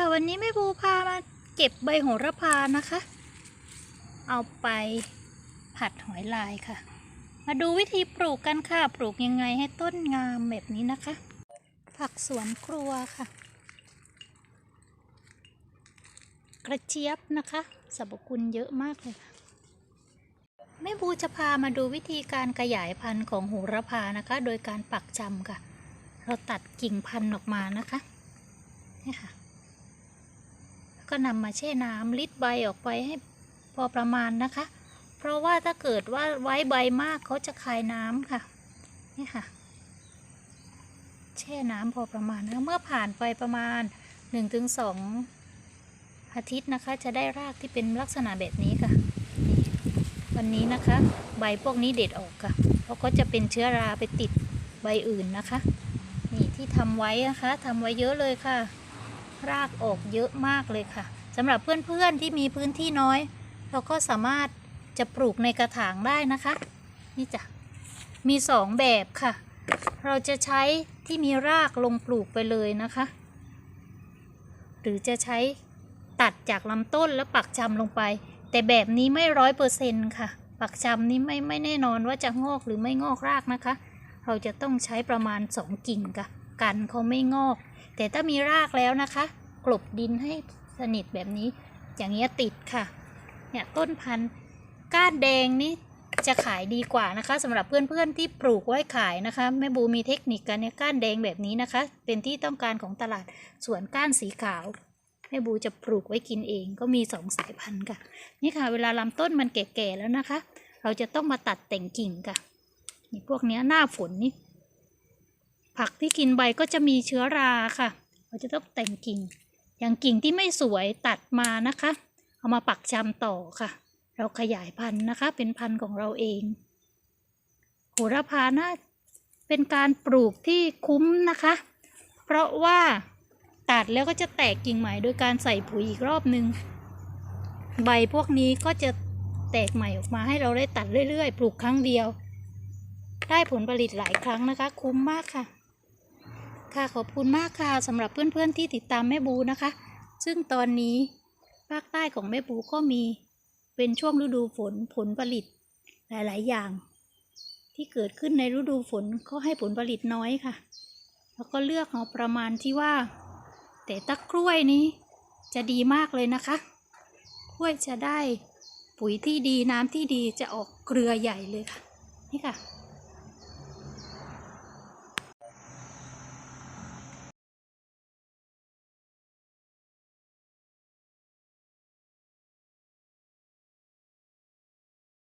ค่ะ วันนี้แม่บูพามาเก็บใบโหระพานะคะ เอาไปผัดหอยลายค่ะ มาดูวิธีปลูกกันค่ะ ปลูกยังไงให้ต้นงามแบบนี้นะคะ ผักสวนครัวค่ะ กระเจี๊ยบนะคะสรรพคุณเยอะมากเลยค่ะแม่บูจะพามาดูวิธีการขยายพันธุ์ของโหระพานะคะ โดยการปักจำค่ะ เราตัดกิ่งพันธุ์ออกมานะคะนี่ค่ะ ก็นำมาแช่น้ำลิดใบออกไปให้พอประมาณนะคะ เพราะว่าถ้าเกิดว่าไว้ใบมากเขาจะคายน้ำค่ะ นี่ค่ะ แช่น้ำพอประมาณนะเมื่อผ่านไปประมาณ 1-2 อาทิตย์นะคะ จะได้รากที่เป็นลักษณะแบบนี้ค่ะ วันนี้นะคะ ใบพวกนี้เด็ดออกค่ะ เพราะก็จะเป็นเชื้อราไปติดใบอื่นนะคะ นี่ที่ทำไว้นะคะทำไว้เยอะเลยค่ะ รากออกเยอะมากเลยค่ะสำหรับเพื่อนๆที่มีพื้นที่น้อย เราก็สามารถจะปลูกในกระถางได้นะคะ นี่จ้ะมีสองแบบค่ะ เราจะใช้ที่มีรากลงปลูกไปเลยนะคะ หรือจะใช้ตัดจากลำต้นแล้วปักจำลงไป แต่แบบนี้ไม่ร้อยเปอร์เซ็นต์ค่ะ ปักจำนี้ไม่ไม่แน่นอนว่าจะงอกหรือไม่งอกรากนะคะ เราจะต้องใช้ประมาณสองกิ่งค่ะ กันเขาไม่งอก แต่ถ้ามีรากแล้วนะคะ กลบดินให้สนิทแบบนี้ อย่างเงี้ยติดค่ะ เนี่ยต้นพันธุ์ก้านแดงนี่จะขายดีกว่านะคะสำหรับเพื่อนๆที่ปลูกไว้ขายนะคะแม่บูมีเทคนิคกันเนี่ยก้านแดงแบบนี้นะคะ เป็นที่ต้องการของตลาดส่วนก้านสีขาวแม่บูจะปลูกไว้กินเองก็มีสองสายพันธุ์ค่ะนี่ค่ะ เวลาลำต้นมันแก่ๆแล้วนะคะ เราจะต้องมาตัดแต่งกิ่งค่ะนี่พวกเนี้ยหน้าฝนนี่ ผักที่กินใบก็จะมีเชื้อราค่ะ เราจะต้องแต่งกิ่ง อย่างกิ่งที่ไม่สวยตัดมานะคะ เอามาปักจำต่อค่ะ เราขยายพันธุ์นะคะ เป็นพันธุ์ของเราเองโหระพาน่าเป็นการปลูกที่คุ้มนะคะ เพราะว่าตัดแล้วก็จะแตกกิ่งใหม่โดยการใส่ปุ๋ยอีกรอบนึง ใบพวกนี้ก็จะแตกใหม่ออกมาให้เราได้ตัดเรื่อยๆ ปลูกครั้งเดียว ได้ผลผลิตหลายครั้งนะคะ คุ้มมากค่ะ ค่ะขอบคุณมากค่ะสำหรับเพื่อนๆที่ติดตามแม่บูนะคะ ซึ่งตอนนี้ภาคใต้ของแม่บูก็มีเป็นช่วงฤดูฝนผลผลิตหลาย ๆ อย่าง ที่เกิดขึ้นในฤดูฝนก็ให้ผลผลิตน้อยค่ะ แล้วก็เลือกเอาประมาณที่ว่า แต่ตักกล้วยนี้จะดีมากเลยนะคะ กล้วยจะได้ปุ๋ยที่ดีน้ำที่ดีจะออกเครือใหญ่เลยค่ะ นี่ค่ะ